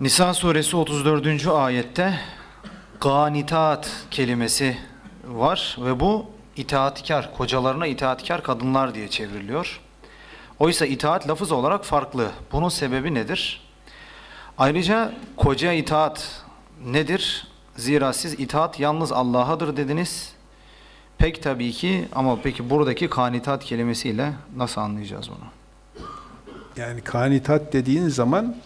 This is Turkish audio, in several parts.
Nisa suresi 34. ayette ganitat kelimesi var ve bu itaatkar, kocalarına itaatkar kadınlar diye çevriliyor. Oysa itaat lafız olarak farklı. Bunun sebebi nedir? Ayrıca koca itaat nedir? Zira siz itaat yalnız Allah'adır dediniz. Pek tabii ki ama peki buradaki kanitat kelimesiyle nasıl anlayacağız bunu? Yani kanitat dediğin zaman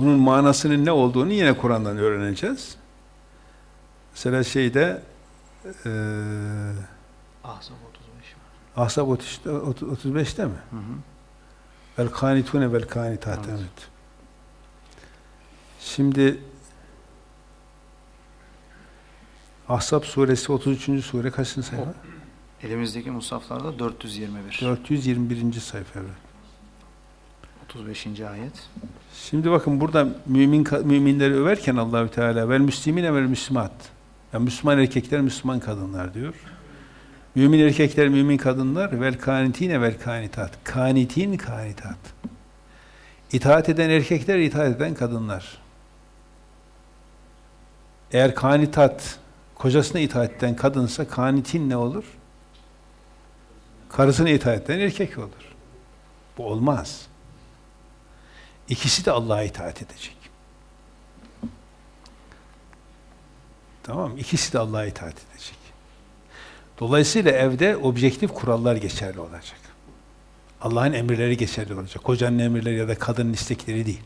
bunun manasının ne olduğunu yine Kur'an'dan öğreneceğiz. Mesela şeyde eee Ahzab 35 Ahzab 30 35'te mi? Hı hı. Vel kanitune vel kanitat Evet. evet. Şimdi Ahzab suresi 33. sure kaçıncı sayfa? Elimizdeki musaflarda 421. 421. sayfa evet. 35. ayet. Şimdi bakın burada mümin müminleri överken Allahü Teala vel müslimine vel müslimat. Yani Müslüman erkekler, Müslüman kadınlar diyor. Mümin erkekler, mümin kadınlar vel kanitine vel kanitat. Kanitin kanitat. İtaat eden erkekler, itaat eden kadınlar. Eğer kanitat kocasına itaat eden kadınsa kanitin ne olur? Karısına itaat eden erkek olur. Bu olmaz. İkisi de Allah'a itaat edecek. Tamam mı? İkisi de Allah'a itaat edecek. Dolayısıyla evde objektif kurallar geçerli olacak. Allah'ın emirleri geçerli olacak. Kocanın emirleri ya da kadının istekleri değil.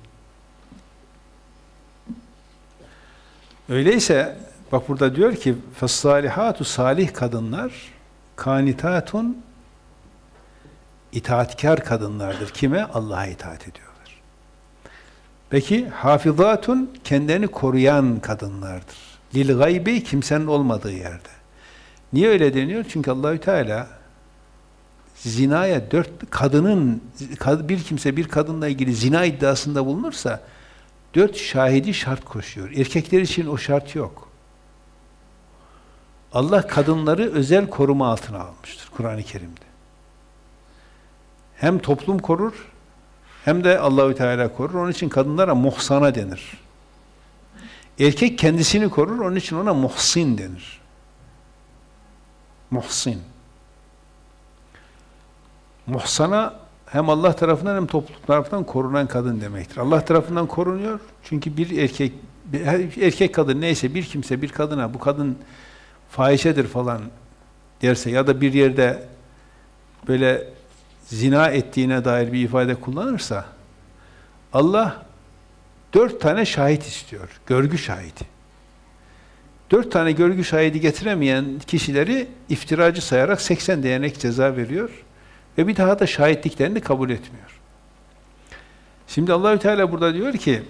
Öyleyse bak burada diyor ki فَالصَّالِحَاتُ salih kadınlar kanitatun itaatkar kadınlardır. Kime? Allah'a itaat ediyorlar. Peki hafizatun kendilerini koruyan kadınlardır. Lil gaybi kimsenin olmadığı yerde. Niye öyle deniyor? Çünkü Allahü Teala zinaya dört kadının bir kimse bir kadınla ilgili zina iddiasında bulunursa dört şahidi şart koşuyor. Erkekler için o şart yok. Allah kadınları özel koruma altına almıştır Kur'an-ı Kerim'de. Hem toplum korur hem de Allahü Teala korur. Onun için kadınlara muhsana denir. Erkek kendisini korur. Onun için ona muhsin denir. Muhsin. Muhsana hem Allah tarafından hem toplum tarafından korunan kadın demektir. Allah tarafından korunuyor. Çünkü bir erkek bir erkek kadın neyse bir kimse bir kadına bu kadın fahişedir falan derse ya da bir yerde böyle zina ettiğine dair bir ifade kullanırsa Allah dört tane şahit istiyor. Görgü şahidi. Dört tane görgü şahidi getiremeyen kişileri iftiracı sayarak 80 değnek ceza veriyor ve bir daha da şahitliklerini kabul etmiyor. Şimdi Allahü Teala burada diyor ki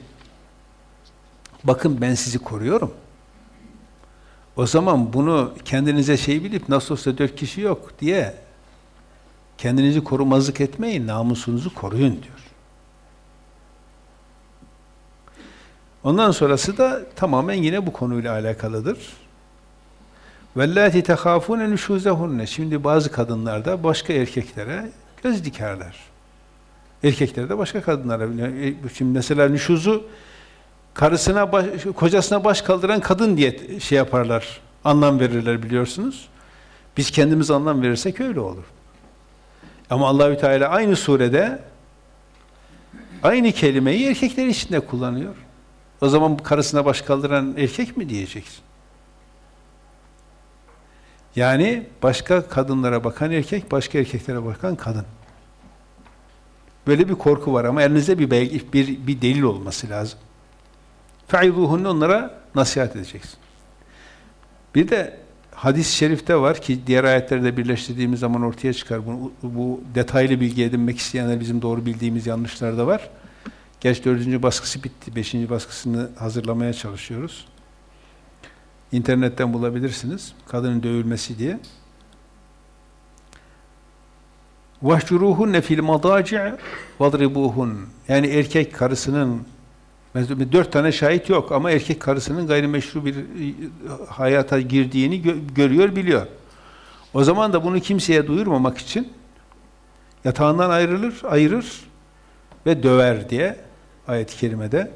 bakın ben sizi koruyorum. O zaman bunu kendinize şey bilip nasıl olsa dört kişi yok diye kendinizi korumazlık etmeyin, namusunuzu koruyun diyor. Ondan sonrası da tamamen yine bu konuyla alakalıdır. وَاللّٰتِ تَخَافُونَ نُشُوزَهُنَّ Şimdi bazı kadınlar da başka erkeklere göz dikerler. Erkekler de başka kadınlara. Şimdi mesela nüşuzu karısına, baş, kocasına baş kaldıran kadın diye şey yaparlar, anlam verirler biliyorsunuz. Biz kendimiz anlam verirsek öyle olur. Ama Allahü Teala aynı surede aynı kelimeyi erkekler için de kullanıyor. O zaman karısına baş kaldıran erkek mi diyeceksin? Yani başka kadınlara bakan erkek, başka erkeklere bakan kadın. Böyle bir korku var ama elinizde bir belge, bir, bir delil olması lazım. فَعِذُوهُنَّ onlara nasihat edeceksin. Bir de hadis-i şerifte var ki diğer ayetleri birleştirdiğimiz zaman ortaya çıkar. Bu, bu detaylı bilgi edinmek isteyenler bizim doğru bildiğimiz yanlışlar da var. Geç dördüncü baskısı bitti. Beşinci baskısını hazırlamaya çalışıyoruz. İnternetten bulabilirsiniz. Kadının dövülmesi diye. وَحْجُرُوهُنَّ فِي الْمَضَاجِعِ وَضْرِبُوهُنَّ Yani erkek karısının Mesela dört tane şahit yok ama erkek karısının gayrimeşru bir hayata girdiğini gö görüyor, biliyor. O zaman da bunu kimseye duyurmamak için yatağından ayrılır, ayırır ve döver diye ayet-i kerimede.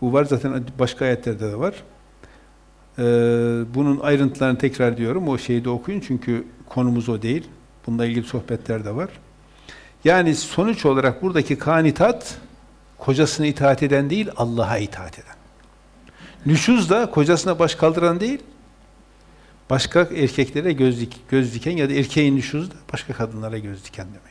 Bu var zaten başka ayetlerde de var. Ee, bunun ayrıntılarını tekrar diyorum. O şeyi de okuyun çünkü konumuz o değil. Bununla ilgili sohbetler de var. Yani sonuç olarak buradaki kanitat kocasına itaat eden değil, Allah'a itaat eden. Nüşuz da kocasına baş kaldıran değil, başka erkeklere göz, dik, göz diken ya da erkeğin nüşuzu da başka kadınlara göz diken demek.